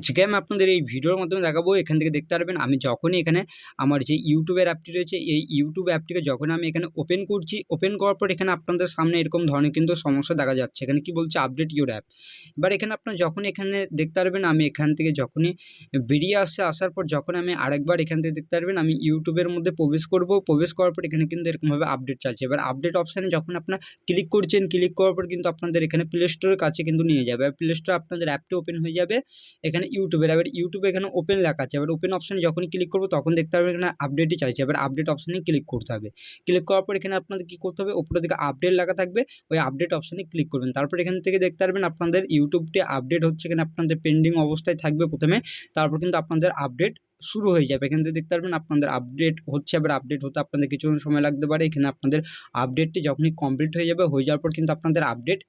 আজকে আমি আপনাদের এই ভিডিওর মাধ্যমে দেখাবো, এখান থেকে দেখতে পারবেন। আমি যখনই এখানে আমার যে ইউটিউবের অ্যাপটি রয়েছে, এই ইউটিউব অ্যাপটিকে যখন আমি এখানে ওপেন করছি ওপেন করার পর এখানে আপনাদের সামনে এরকম ধরনের কিন্তু সমস্যা দেখা যাচ্ছে। এখানে কি বলছে? আপডেট ইউর অ্যাপ এবার এখানে আপনার যখন এখানে দেখতে পারবেন, আমি এখান থেকে যখনই বেরিয়ে আসছে, আসার পর যখন আমি আরেকবার এখান থেকে দেখতে পারবেন, আমি ইউটিউবের মধ্যে প্রবেশ করব। প্রবেশ করার পর এখানে কিন্তু এরকমভাবে আপডেট চাইছে। এবার আপডেট অপশানে যখন আপনার ক্লিক করছেন ক্লিক করার পর কিন্তু আপনাদের এখানে প্লে স্টোরের কাছে কিন্তু নিয়ে যাবে। প্লে স্টোরে আপনাদের অ্যাপটি ওপেন হয়ে যাবে। এখানে ইউটিউবের এবার ইউটিউবে এখানে ওপেন লেখা আছে। এবার ওপেন অপশানে যখনই ক্লিক করব, তখন দেখতে পারবেন এখানে আপডেটই চাইছে। এবার আপডেট অপশানে ক্লিক করতে হবে। ক্লিক করার পর এখানে আপনাদের কী করতে হবে? ওপরের দিকে আপডেট লেখা থাকবে। ওই আপডেট অপশানে ক্লিক করবেন। তারপর এখান থেকে দেখতে পারবেন আপনাদের ইউটিউবটি আপডেট হচ্ছে এখানে আপনাদের পেন্ডিং অবস্থায় থাকবে প্রথমে। তারপর কিন্তু আপনাদের আপডেট শুরু হয়ে যাবে। এখান থেকে দেখতে পারবেন আপনাদের আপডেট হচ্ছে। এবার আপডেট হতে আপনাদের কিছুক্ষণ সময় লাগতে পারে। এখানে আপনাদের আপডেটটি যখনই কমপ্লিট হয়ে যাবে, হয়ে যাওয়ার পর কিন্তু আপনাদের আপডেট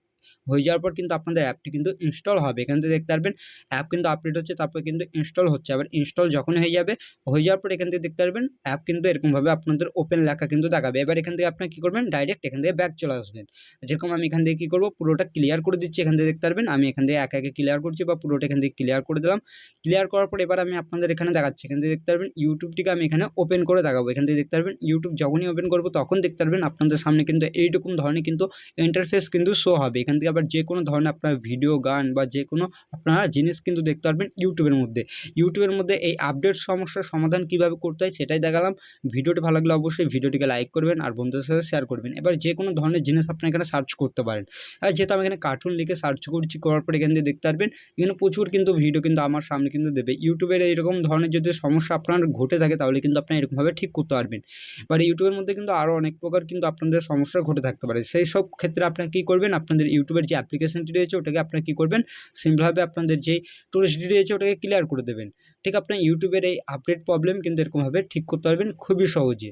হয়ে যাওয়ার পর কিন্তু আপনাদের অ্যাপটি কিন্তু ইনস্টল হবে এখান থেকে দেখতে পারবেন অ্যাপ কিন্তু আপডেট হচ্ছে তারপর কিন্তু ইনস্টল হচ্ছে আবার ইনস্টল যখন হয়ে যাবে হয়ে যাওয়ার পর এখান থেকে দেখতে পারবেন অ্যাপ কিন্তু এরকমভাবে আপনাদের ওপেন লেখা কিন্তু দেখাবে এবার এখান থেকে আপনার কী করবেন ডাইরেক্ট এখান থেকে ব্যাক চলে আসবেন যেরকম আমি এখান থেকে কী করব পুরোটা ক্লিয়ার করে দিচ্ছি এখান থেকে দেখতে পারবেন আমি এখান থেকে একে একে ক্লিয়ার করছি বা পুরোটা এখান থেকে ক্লিয়ার করে দিলাম ক্লিয়ার করার পর এবার আমি আপনাদের এখানে দেখাচ্ছি এখান থেকে দেখতে পারবেন ইউটিউবটিকে আমি এখানে ওপেন করে দেখাবো এখান থেকে দেখতে পারবেন ইউটিউব যখনই ওপেন করব তখন দেখতে পারবেন আপনাদের সামনে কিন্তু এইরকম ধরনের কিন্তু ইন্টারফেস কিন্তু শো হবে এখান থেকে আবার যে কোনো ধরনের আপনার ভিডিও গান বা যে কোনো আপনারা জিনিস কিন্তু দেখতে পারবেন ইউটিউবের মধ্যে। ইউটিউবের মধ্যে এই আপডেট সমস্যার সমাধান কীভাবে করতে হয় সেটাই দেখালাম। ভিডিওটি ভালো লাগলে অবশ্যই ভিডিওটিকে লাইক করবেন আর বন্ধুদের সাথে শেয়ার করবেন। এবার যে কোনো ধরনের জিনিস আপনি এখানে সার্চ করতে পারেন। আর যেহেতু আমি এখানে কার্টুন লিখে সার্চ করছি, করার পর এখান থেকে দেখতে পারবেন, এখানে প্রচুর কিন্তু ভিডিও কিন্তু আমার সামনে কিন্তু দেবে। ইউটিউবের এইরকম ধরনের যদি সমস্যা আপনার ঘটে থাকে, তাহলে কিন্তু আপনি এরকমভাবে ঠিক করতে পারবেন। এবার ইউটিউবের মধ্যে কিন্তু আরও অনেক প্রকার কিন্তু আপনাদের সমস্যা ঘটে থাকতে পারে। সেই সব ক্ষেত্রে আপনারা কী করবেন? আপনাদের ইউটিউবের যে অ্যাপ্লিকেশানটি রয়েছে, ওটাকে আপনারা কী করবেন? সিম্পলভাবে আপনাদের যেই টুরিস্টটি রয়েছে, ওটাকে ক্লিয়ার করে দেবেন। ঠিক আপনার ইউটিউবের এই আপডেট প্রবলেম কিন্তু এরকমভাবে ঠিক করতে পারবেন খুবই সহজে।